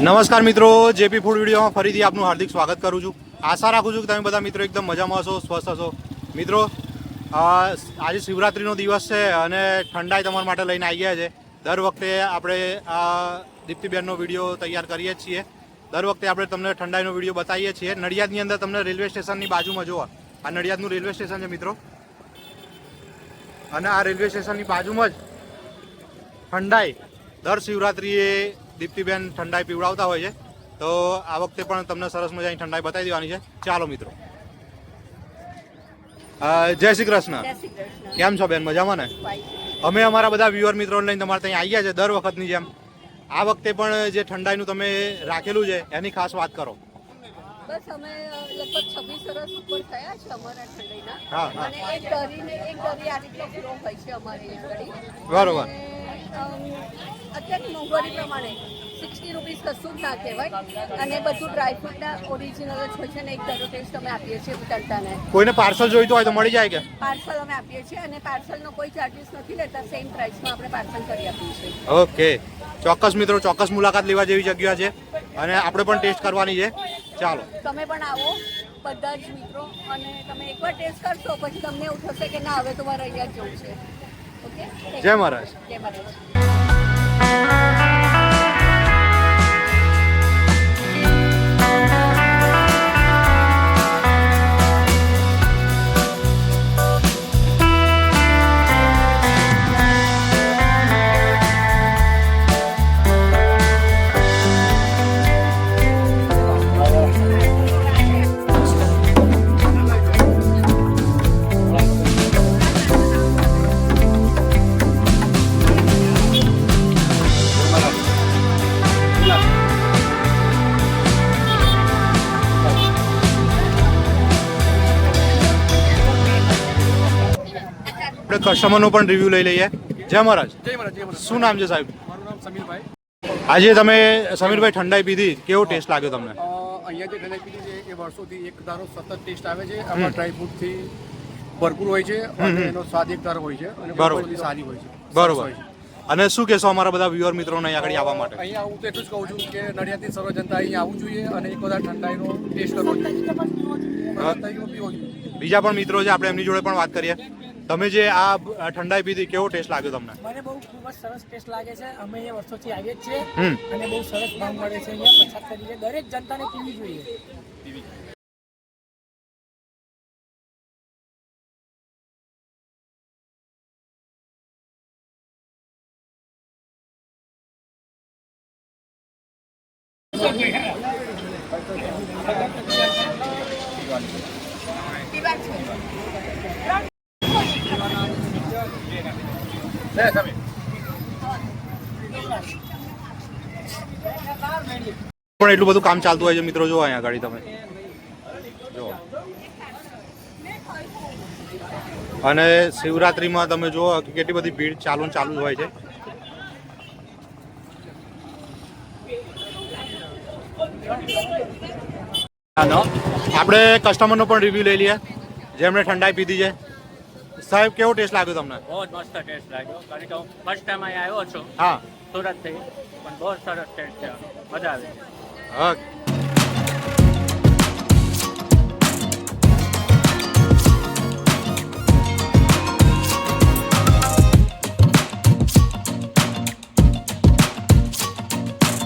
નમસ્કાર મિત્રો, JP food વિડીયોમાં ફરીથી આપનું હાર્દિક સ્વાગત કરું છું. આશા રાખું છું કે તમે બધા મિત્રો એકદમ મજામાં હશો, સ્વસ્થ હશો. મિત્રો આજે શિવરાત્રિનો દિવસ છે અને ઠંડાઈ તમારા માટે લઈને આવી ગયા છે. દર વખતે આપણે આ દીપ્તિબેનનો વીડિયો તૈયાર કરીએ છીએ. દર વખતે આપણે તમને ઠંડાઈનો વીડિયો બતાવીએ છીએ. નડિયાદની અંદર તમને રેલવે સ્ટેશનની બાજુમાં જોવા આ નડિયાદનું રેલવે સ્ટેશન છે મિત્રો. અને આ રેલવે સ્ટેશનની બાજુમાં જ ઠંડાઈ દર શિવરાત્રિએ દીપ્તિબેન ઠંડાઈ પીવડાવતા હોય છે. તો આ વખતે પણ તમને સરસ મજાની ઠંડાઈ બતાવી દેવાની છે. ચાલો મિત્રો. જય શ્રી કૃષ્ણ. કેમ છો બેન? મજામાં ને? અમે અમારા બધા વ્યુઅર મિત્રો લઈને તમારે ત્યાં આવી ગયા છે દર વખતની જેમ. આ વખતે પણ જે ઠંડાઈનું તમે રાખેલું છે એની ખાસ વાત કરો. બસ અમે લગભગ છવ્વીસ વર્ષ ઉપર થયા છે અમારા ઠંડીના હા, હા. અને એક દરીને એક દરી આ રીતનો ફ્લો હોય છે અમારે બરોબર. અત્યારની મોંઘવારી પ્રમાણે સિક્સટી રૂપીસ કશું જ ના કહેવાય. અને બધું ડ્રાયફ્રૂટના ઓરિજિનલ જ હોય છે ને એક દરો ટેસ્ટ અમે આપીએ છીએ તલતાને કોઈને પાર્સલ જોઈતું હોય તો મળી જાય કે? પાર્સલ અમે આપીએ છીએ અને પાર્સલનો કોઈ ચાર્જીસ નથી લેતા સેમ પ્રાઇસમાં આપણે પાર્સલ કરી આપીએ છીએ. ઓકે. ચોક્કસ મિત્રો ચોક્કસ મુલાકાત લેવા જેવી જગ્યા છે અને આપણે પણ ટેસ્ટ કરવાની છે. ચાલો. તમે પણ આવો બધા જ મિત્રો અને તમે એકવાર ટેસ્ટ કરશો પછી તમને એવું થશે કે ના હવે તમારે અહીંયા જ જવું છે. જય મહારાજ. જય મહારાજ. આપણે કસ્ટમરનો પણ રિવ્યુ લઈ લઈએ. જય મહારાજ. જય મહારાજ શું નામ છે સાહેબ? મારું નામ સમીરભાઈ. આજે તમે સમીરભાઈ ઠંડાઈ પીધી કેવો ટેસ્ટ લાગ્યો તમને? અહીંયા જે ઠંડાઈ પીધી છે એ વર્ષોથી એક ધારો સતત ટેસ્ટ આવે છે. આમાં ડ્રાયફ્રૂટથી ભરપૂર હોય છે અને એનો સ્વાદ એક ધારો હોય છે અને બરોબર. સારી હોય છે. બરોબર. અને શું કહેશો અમારા બધા વ્યુઅર મિત્રોને અહીં આગળ આવવા માટે? અહીંયા હું તો એટલું જ કહું છું કે નડિયાદની સર્વ જનતા અહીંયા આવવું જોઈએ અને એક બધા ઠંડાઈનો ટેસ્ટ કરવો જોઈએ. બીજા પણ મિત્રો છે આપણે એમની જોડે પણ વાત કરીએ. તમે જે આ ઠંડાઈ પીધી કેવો ટેસ્ટ લાગ્યો તમને? મને બહુ ખૂબ જ સરસ ટેસ્ટ લાગે છે. અમે અહીંયા વર્ષોથી આવીએ જ છીએ અને બહુ સરસ ભાવ મળે છે અહીંયા. પછાત તરીકે દરેક જનતાને પીવી જોઈએ. પણ એટલું બધું કામ ચાલતું હોય છે, મિત્રો જો અહીંયા ગાડી તમે. જો અને શિવરાત્રીમાં તમે જુઓ કેટલી બધી ભીડ ચાલુ ચાલુ જ હોય છે. આપણે કસ્ટમરનો પણ રિવ્યુ લઈ લઈએ. જેમણે ઠંડાઈ પીધી છે. સાહેબ કેવો ટેસ્ટ લાગ્યો તમને? બહુ જ મસ્ત ટેસ્ટ લાગ્યો. કારણ કે હું ફર્સ્ટ ટાઈમ અહીંયા આવ્યો છું. હા. સુરતથી. પણ બહુ સરસ ટેસ્ટ છે. મજા આવી. હા.